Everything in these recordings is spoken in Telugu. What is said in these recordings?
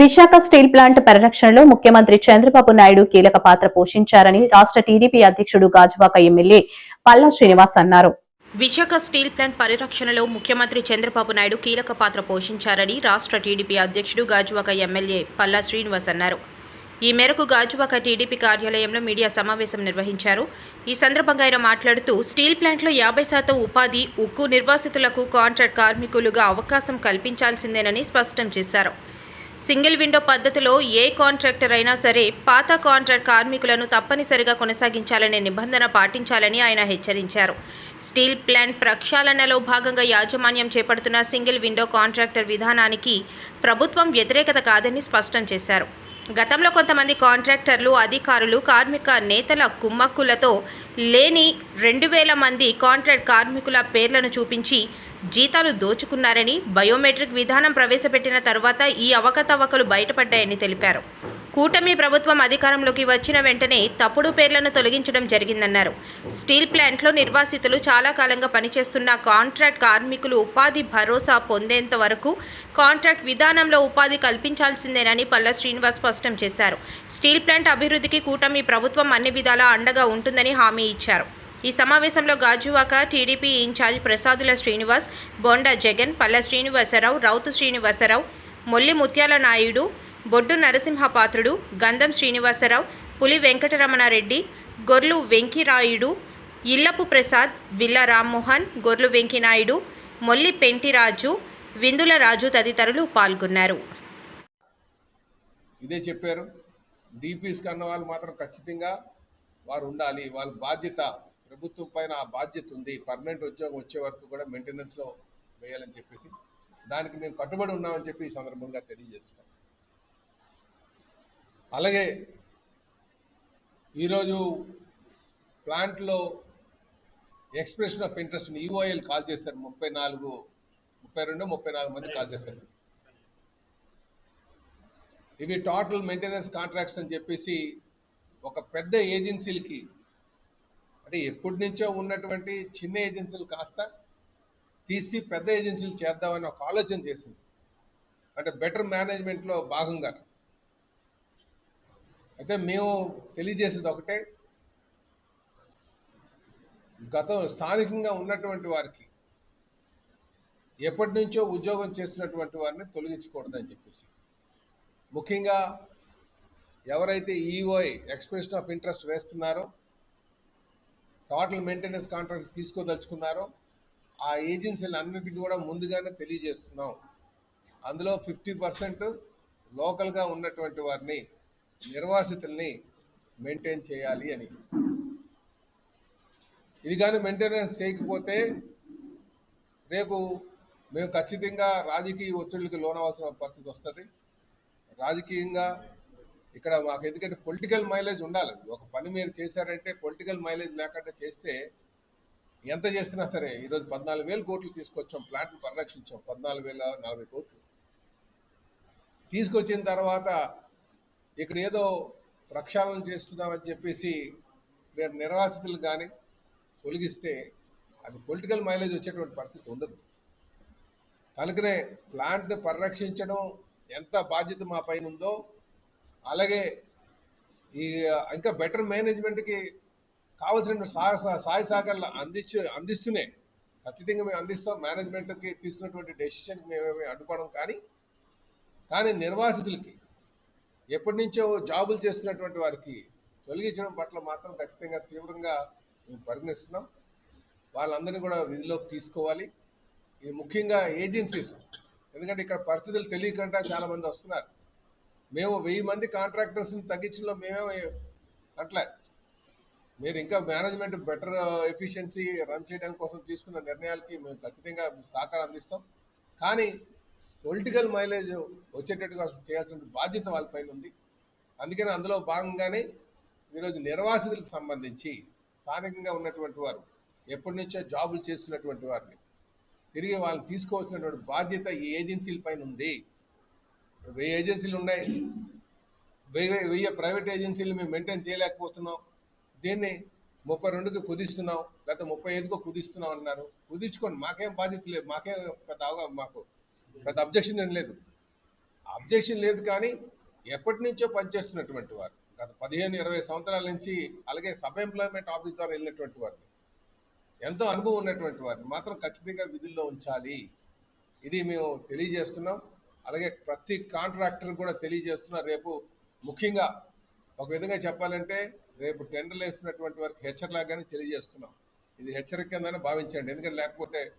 విశాఖ స్టీల్ ప్లాంట్ పరిరక్షణలో ముఖ్యమంత్రి చంద్రబాబు నాయుడు కీలక పాత్ర పోషించారని రాష్ట్ర టీడీపీ అధ్యక్షుడు గాజువాక ఎమ్మెల్యే పల్లా శ్రీనివాస్ అన్నారు. విశాఖ స్టీల్ ప్లాంట్ పరిరక్షణలో ముఖ్యమంత్రి చంద్రబాబు నాయుడు కీలక పాత్ర పోషించారని రాష్ట్ర టీడీపీ అధ్యక్షుడు గాజువాక ఎమ్మెల్యే పల్లా శ్రీనివాస్ అన్నారు. ఈ మేరకు గాజువాక టీడీపీ కార్యాలయంలో మీడియా సమావేశం నిర్వహించారు. ఈ సందర్భంగా ఆయన మాట్లాడుతూ స్టీల్ ప్లాంట్లో యాభై శాతం ఉపాధి ఉక్కు నిర్వాసితులకు కాంట్రాక్ట్ కార్మికులుగా అవకాశం కల్పించాల్సిందేనని స్పష్టం చేశారు. సింగిల్ విండో పద్ధతిలో ఏ కాంట్రాక్టర్ అయినా సరే పాత కాంట్రాక్ట్ కార్మికులను తప్పనిసరిగా కొనసాగించాలనే నిబంధన పాటించాలని ఆయన హెచ్చరించారు. స్టీల్ ప్లాంట్ ప్రక్షాళనలో భాగంగా యాజమాన్యం చేపడుతున్న సింగిల్ విండో కాంట్రాక్టర్ విధానానికి ప్రభుత్వం వ్యతిరేకత కాదని స్పష్టం చేశారు. గతంలో కొంతమంది కాంట్రాక్టర్లు అధికారులు కార్మిక నేతల కుమ్మక్కులతో లేని రెండు వేల మంది కాంట్రాక్ట్ కార్మికుల పేర్లను చూపించి జీతాలు దోచుకున్నారని బయోమెట్రిక్ విధానం ప్రవేశపెట్టిన తర్వాత ఈ అవకతవకలు బయటపడ్డాయని తెలిపారు. కూటమి ప్రభుత్వం అధికారంలోకి వచ్చిన వెంటనే తప్పుడు పేర్లను తొలగించడం జరిగిందన్నారు. స్టీల్ ప్లాంట్లో నిర్వాసితులు చాలా కాలంగా పనిచేస్తున్న కాంట్రాక్ట్ కార్మికులు ఉపాధి భరోసా పొందేంత వరకు కాంట్రాక్ట్ విధానంలో ఉపాధి కల్పించాల్సిందేనని పల్ల శ్రీనివాస్ స్పష్టం చేశారు. స్టీల్ ప్లాంట్ అభివృద్ధికి కూటమి ప్రభుత్వం అన్ని విధాలా అండగా ఉంటుందని హామీ ఇచ్చారు. ఈ సమావేశంలో గాజువాక టీడీపీ ఇన్ఛార్జ్ ప్రసాదుల శ్రీనివాస్ బొండ జగన్ పల్ల శ్రీనివాసరావు రౌతు శ్రీనివాసరావు మొల్లి ముత్యాల నాయుడు బొడ్డు నరసింహపాత్రుడు గంధం శ్రీనివాసరావు పులి వెంకటరమణారెడ్డి గొర్లు వెంకిరాయుడు ఇల్లపు ప్రసాద్ విల్ల రామ్మోహన్ గొర్లు వెంకినాయుడు మొల్లి పెంటిరాజు విందుల రాజు తదితరులు పాల్గొన్నారు. ఇదే చెప్పారు. డీపీస్ కన్న వాళ్ళు మాత్రం ఖచ్చితంగా వారు ఉండాలి. వాళ్ళ బాధ్యత ప్రభుత్వం పైన ఆ బాధ్యత ఉంది. పర్మనెంట్ ఉద్యోగం వచ్చే వరకు కూడా మెయింటెనెన్స్లో వేయాలని చెప్పేసి దానికి మేము కట్టుబడి ఉన్నామని చెప్పి ఈ సందర్భంగా తెలియజేస్తున్నాం. అలాగే ఈరోజు ప్లాంట్లో ఎక్స్ప్రెషన్ ఆఫ్ ఇంట్రెస్ట్ని ఈఓఎల్ కాల్ చేస్తారు ముప్పై నాలుగు ముప్పై రెండు ముప్పై నాలుగు మంది కాల్ చేస్తారు ఇవి టోటల్ మెయింటెనెన్స్ కాంట్రాక్ట్స్ అని చెప్పేసి ఒక పెద్ద ఏజెన్సీలకి అంటే ఎప్పటి నుంచో ఉన్నటువంటి చిన్న ఏజెన్సీలు కాస్త తీసి పెద్ద ఏజెన్సీలు చేద్దామని ఒక ఆలోచన చేసింది. అంటే బెటర్ మేనేజ్మెంట్లో భాగంగా. అయితే మేము తెలియజేసేది ఒకటే. గతం స్థానికంగా ఉన్నటువంటి వారికి ఎప్పటి నుంచో ఉద్యోగం చేస్తున్నటువంటి వారిని తొలగించకూడదని చెప్పేసి. ముఖ్యంగా ఎవరైతే ఈఓఐ ఎక్స్ప్రెషన్ ఆఫ్ ఇంట్రెస్ట్ వేస్తున్నారో టోటల్ మెయింటెనెన్స్ కాంట్రాక్ట్ తీసుకోదలుచుకున్నారో ఆ ఏజెన్సీలు అన్నిటికీ కూడా ముందుగానే తెలియజేస్తున్నాం. అందులో ఫిఫ్టీ పర్సెంట్ లోకల్గా ఉన్నటువంటి వారిని నిర్వాసితుల్ని మెయింటైన్ చేయాలి అని. ఇది కానీ మెయింటెనెన్స్ చేయకపోతే రేపు మేము ఖచ్చితంగా రాజకీయ ఒత్తిళ్ళకి లోనవలసిన పరిస్థితి వస్తుంది. రాజకీయంగా ఇక్కడ మాకు ఎందుకంటే పొలిటికల్ మైలేజ్ ఉండాలి. ఒక పని మీరు చేశారంటే పొలిటికల్ మైలేజ్ లేకుండా చేస్తే ఎంత చేసినా సరే ఈరోజు పద్నాలుగు వేలు కోట్లు తీసుకొచ్చాం ప్లాంట్ను పరిరక్షించాం పద్నాలుగు వేల నలభై కోట్లు. తీసుకొచ్చిన తర్వాత ఇక్కడ ఏదో ప్రక్షాళన చేస్తున్నామని చెప్పేసి మీరు నిర్వాసితులు కానీ తొలగిస్తే అది పొలిటికల్ మైలేజ్ వచ్చేటువంటి పరిస్థితి ఉండదు. కనుకనే ప్లాంట్ని పరిరక్షించడం ఎంత బాధ్యత మా పైన ఉందో అలాగే ఈ ఇంకా బెటర్ మేనేజ్మెంట్కి కావాల్సిన సహాయ సహాయ సహకారాలు అందించి అందిస్తూనే ఖచ్చితంగా మేము అందిస్తాం. మేనేజ్మెంట్కి తీసుకున్నటువంటి డెసిషన్కి మేమేమి అడ్డుపడం కానీ కానీ నిర్వాసితులకి ఎప్పటి నుంచో జాబులు చేస్తున్నటువంటి వారికి తొలగించడం పట్ల మాత్రం ఖచ్చితంగా తీవ్రంగా మేము పరిగణిస్తున్నాం. వాళ్ళందరినీ కూడా విధిలోకి తీసుకోవాలి. ఈ ముఖ్యంగా ఏజెన్సీస్ ఎందుకంటే ఇక్కడ పరిస్థితులు తెలియకుండా చాలామంది వస్తున్నారు. మేము వెయ్యి మంది కాంట్రాక్టర్స్ని తగ్గించడంలో మేమే అట్లా. మీరు ఇంకా మేనేజ్మెంట్ బెటర్ ఎఫిషియన్సీ రన్ చేయడం కోసం తీసుకున్న నిర్ణయాలకి మేము ఖచ్చితంగా సహకారం అందిస్తాం. కానీ పొలిటికల్ మైలేజ్ వచ్చేటట్టుగా చేయాల్సిన బాధ్యత వాళ్ళపైన ఉంది. అందుకని అందులో భాగంగానే ఈరోజు నిర్వాసితులకు సంబంధించి స్థానికంగా ఉన్నటువంటి వారు ఎప్పటి నుంచో జాబులు చేస్తున్నటువంటి వారిని తిరిగి వాళ్ళని తీసుకోవాల్సినటువంటి బాధ్యత ఈ ఏజెన్సీల పైన ఉంది. వెయ్యి ఏజెన్సీలు ఉన్నాయి. వెయ్యి వెయ్యి ప్రైవేట్ ఏజెన్సీలు మేము మెయింటైన్ చేయలేకపోతున్నాం. దీన్ని ముప్పై రెండుకి కుదిస్తున్నాం లేకపోతే ముప్పై ఐదుకో కుదిస్తున్నాం అన్నారు. కుదించుకోండి మాకేం బాధ్యత లేదు మాకేం పెద్ద అవగా మాకు పెద్ద అబ్జెక్షన్ ఏం లేదు. అబ్జెక్షన్ లేదు కానీ ఎప్పటి నుంచో పనిచేస్తున్నటువంటి వారు గత పదిహేను ఇరవై సంవత్సరాల నుంచి అలాగే సబ్ ఎంప్లాయ్మెంట్ ఆఫీస్ ద్వారా వెళ్ళినటువంటి వారు ఎంతో అనుభవం ఉన్నటువంటి వారిని మాత్రం ఖచ్చితంగా విధుల్లో ఉంచాలి. ఇది మేము తెలియజేస్తున్నాం. అలాగే ప్రతి కాంట్రాక్టర్ కూడా తెలియజేస్తున్నారు రేపు ముఖ్యంగా ఒక విధంగా చెప్పాలంటే రేపు టెండర్లు వేస్తున్నటువంటి వారికి కానీ తెలియజేస్తున్నాం. ఇది హెచ్చరిక భావించండి. ఎందుకంటే లేకపోతే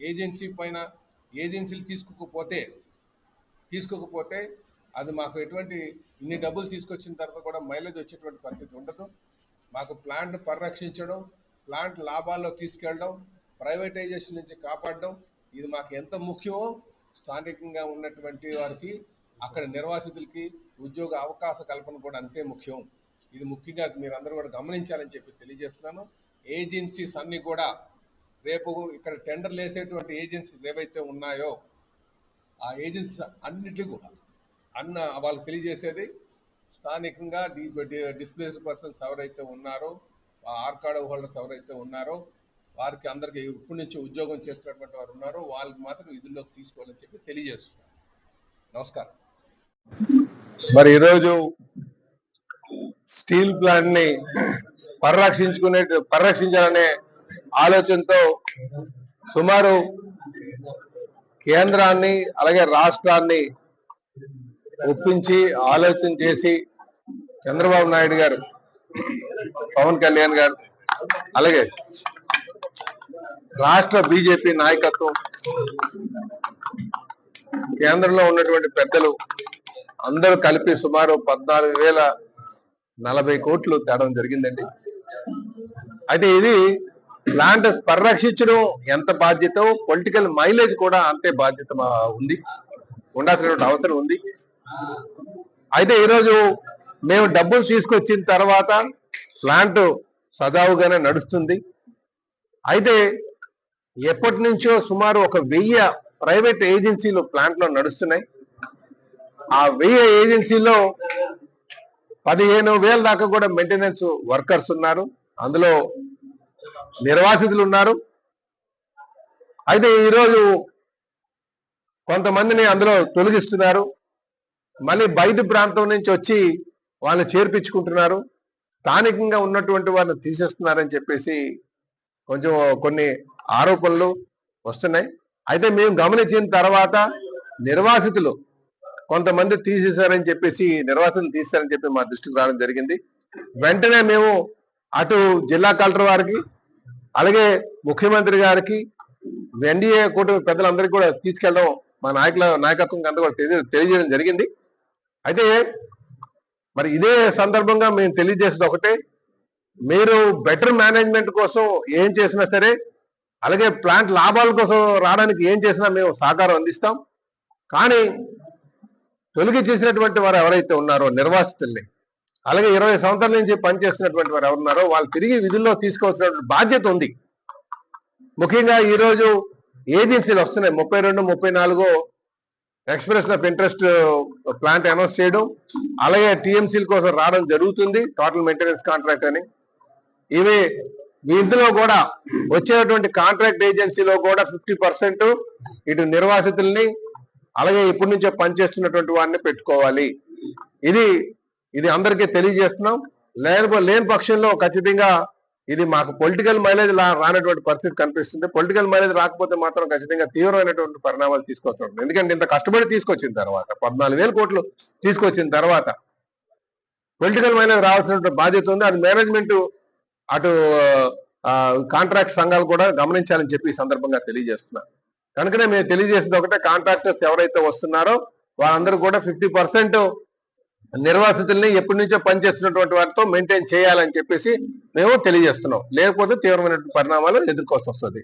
ఏజెన్సీ పైన ఏజెన్సీలు తీసుకోకపోతే తీసుకోకపోతే అది మాకు ఎటువంటి ఇన్ని డబ్బులు తీసుకొచ్చిన తర్వాత కూడా మైలేజ్ వచ్చేటువంటి పరిస్థితి ఉండదు. మాకు ప్లాంట్ పరిరక్షించడం ప్లాంట్ లాభాల్లో తీసుకెళ్ళడం ప్రైవేటైజేషన్ నుంచి కాపాడడం ఇది మాకు ఎంత ముఖ్యమో స్థానికంగా ఉన్నటువంటి వారికి అక్కడ నిర్వాసితులకి ఉద్యోగ అవకాశ కల్పన కూడా అంతే ముఖ్యం. ఇది ముఖ్యంగా మీరు అందరూ కూడా గమనించాలని చెప్పి తెలియజేస్తున్నాను. ఏజెన్సీస్ అన్నీ కూడా రేపు ఇక్కడ టెండర్లు వేసేటువంటి ఏజెన్సీస్ ఏవైతే ఉన్నాయో ఆ ఏజెన్సీస్ అన్నిటి కూడా అన్న వాళ్ళకి తెలియజేసేది స్థానికంగా డిస్ప్లేస్డ్ పర్సన్స్ ఎవరైతే ఉన్నారో ఆ ఆర్కాడ్ హోల్డర్స్ ఎవరైతే ఉన్నారో వారికి అందరికి ఇప్పటి నుంచి ఉద్యోగం చేస్తున్నటువంటి వారు ఉన్నారు. వాళ్ళకి మాత్రం విధుల్లోకి తీసుకోవాలని చెప్పి తెలియజేస్తున్నాను నమస్కారం. మరి ఈరోజు స్టీల్ ప్లాంట్ని పరిరక్షించుకునే పరిరక్షించాలనే ఆలోచనతో సుమారు కేంద్రాన్ని అలాగే రాష్ట్రాన్ని ఒప్పించి ఆలోచన చేసి చంద్రబాబు నాయుడు గారు పవన్ కళ్యాణ్ గారు అలాగే రాష్ట్ర బీజేపీ నాయకత్వం. కేంద్రంలో ఉన్నటువంటి పెద్దలు అందరూ కలిపి సుమారు పద్నాలుగు వేల నలభై కోట్లు తేడం జరిగిందండి. అయితే ఇది ప్లాంట్ పరిరక్షించడం ఎంత బాధ్యత పొలిటికల్ మైలేజ్ కూడా అంతే బాధ్యత మా- ఉంది. ఉండాల్సినటువంటి అవసరం ఉంది. అయితే ఈరోజు మేము డబ్బులు తీసుకొచ్చిన తర్వాత ప్లాంట్ సజావుగానే నడుస్తుంది. అయితే ఎప్పటి నుంచో సుమారు ఒక వెయ్యి ప్రైవేట్ ఏజెన్సీలు ప్లాంట్లో నడుస్తున్నాయి. ఆ వెయ్యి ఏజెన్సీలో పదిహేను వేల దాకా కూడా మెయింటెనెన్స్ వర్కర్స్ ఉన్నారు. అందులో నిర్వాసితులు ఉన్నారు అయితే ఈరోజు కొంతమందిని అందులో తొలగిస్తున్నారు. మళ్ళీ బయట ప్రాంతం నుంచి వచ్చి వాళ్ళని చేర్పించుకుంటున్నారు. స్థానికంగా ఉన్నటువంటి వాళ్ళని తీసేస్తున్నారని చెప్పేసి కొంచెం కొన్ని ఆరోపణలు వస్తున్నాయి. అయితే మేము గమనించిన తర్వాత నిర్వాసితులు కొంతమంది తీసేశారని చెప్పేసి నిర్వాసితులు తీసేశారని చెప్పి మా దృష్టికి రావడం జరిగింది. వెంటనే మేము అటు జిల్లా కలెక్టర్ వారికి అలాగే ముఖ్యమంత్రి గారికి ఎన్డీఏ కూటమి పెద్దలందరికీ కూడా తీసుకెళ్ళడం మా నాయకుల నాయకత్వం అంతా కూడా తెలియ తెలియజేయడం జరిగింది. అయితే మరి ఇదే సందర్భంగా మేము తెలియజేసేది ఒకటే మీరు బెటర్ మేనేజ్మెంట్ కోసం ఏం చేసినా సరే అలాగే ప్లాంట్ లాభాల కోసం రావడానికి ఏం చేసినా మేము సహకారం అందిస్తాం. కానీ తొలగి చేసినటువంటి వారు ఎవరైతే ఉన్నారో నిర్వాసితుల్ని అలాగే ఇరవై సంవత్సరాల నుంచి పనిచేస్తున్నటువంటి వారు ఎవరున్నారో వాళ్ళు తిరిగి విధుల్లో తీసుకోవాల్సినటువంటి బాధ్యత ఉంది. ముఖ్యంగా ఈరోజు ఏజెన్సీలు వస్తున్నాయి. ముప్పై రెండు ముప్పై నాలుగు express of interest plant announce చేయడం అలాగే టీఎంసీల కోసం రావడం జరుగుతుంది. టోటల్ మెయింటెనెన్స్ కాంట్రాక్ట్ అని. ఇవి ఇందులో కూడా వచ్చేటువంటి కాంట్రాక్ట్ ఏజెన్సీలో కూడా ఫిఫ్టీ పర్సెంట్ ఇటు నిర్వాసితుల్ని అలాగే ఇప్పటి నుంచే పనిచేస్తున్నటువంటి వారిని పెట్టుకోవాలి. ఇది ఇది అందరికీ తెలియజేస్తున్నాం. లేని లేని పక్షంలో ఖచ్చితంగా ఇది మాకు పొలిటికల్ మైలేజ్ రానటువంటి పరిస్థితి కనిపిస్తుంది. పొలిటికల్ మైలేజ్ రాకపోతే మాత్రం ఖచ్చితంగా తీవ్రమైనటువంటి పరిణామాలు తీసుకోవచ్చు ఎందుకంటే ఇంత కష్టపడి తీసుకొచ్చిన తర్వాత పద్నాలుగు వేల కోట్లు తీసుకొచ్చిన తర్వాత పొలిటికల్ మైలేజ్ రావాల్సినటువంటి బాధ్యత ఉంది. అది మేనేజ్మెంట్ అటు కాంట్రాక్ట్ సంఘాలు కూడా గమనించాలని చెప్పి ఈ సందర్భంగా తెలియజేస్తున్నా. కనుకనే మేము తెలియజేసేది ఒకటే కాంట్రాక్టర్స్ ఎవరైతే వస్తున్నారో వాళ్ళందరూ కూడా ఫిఫ్టీ పర్సెంట్ నిర్వాసితుల్ని ఎప్పటి నుంచో పనిచేస్తున్నటువంటి వారితో మెయింటైన్ చేయాలని చెప్పేసి మేము తెలియజేస్తున్నాం. లేకపోతే తీవ్రమైనటువంటి పరిణామాలు ఎదుర్కోవాల్సి వస్తుంది.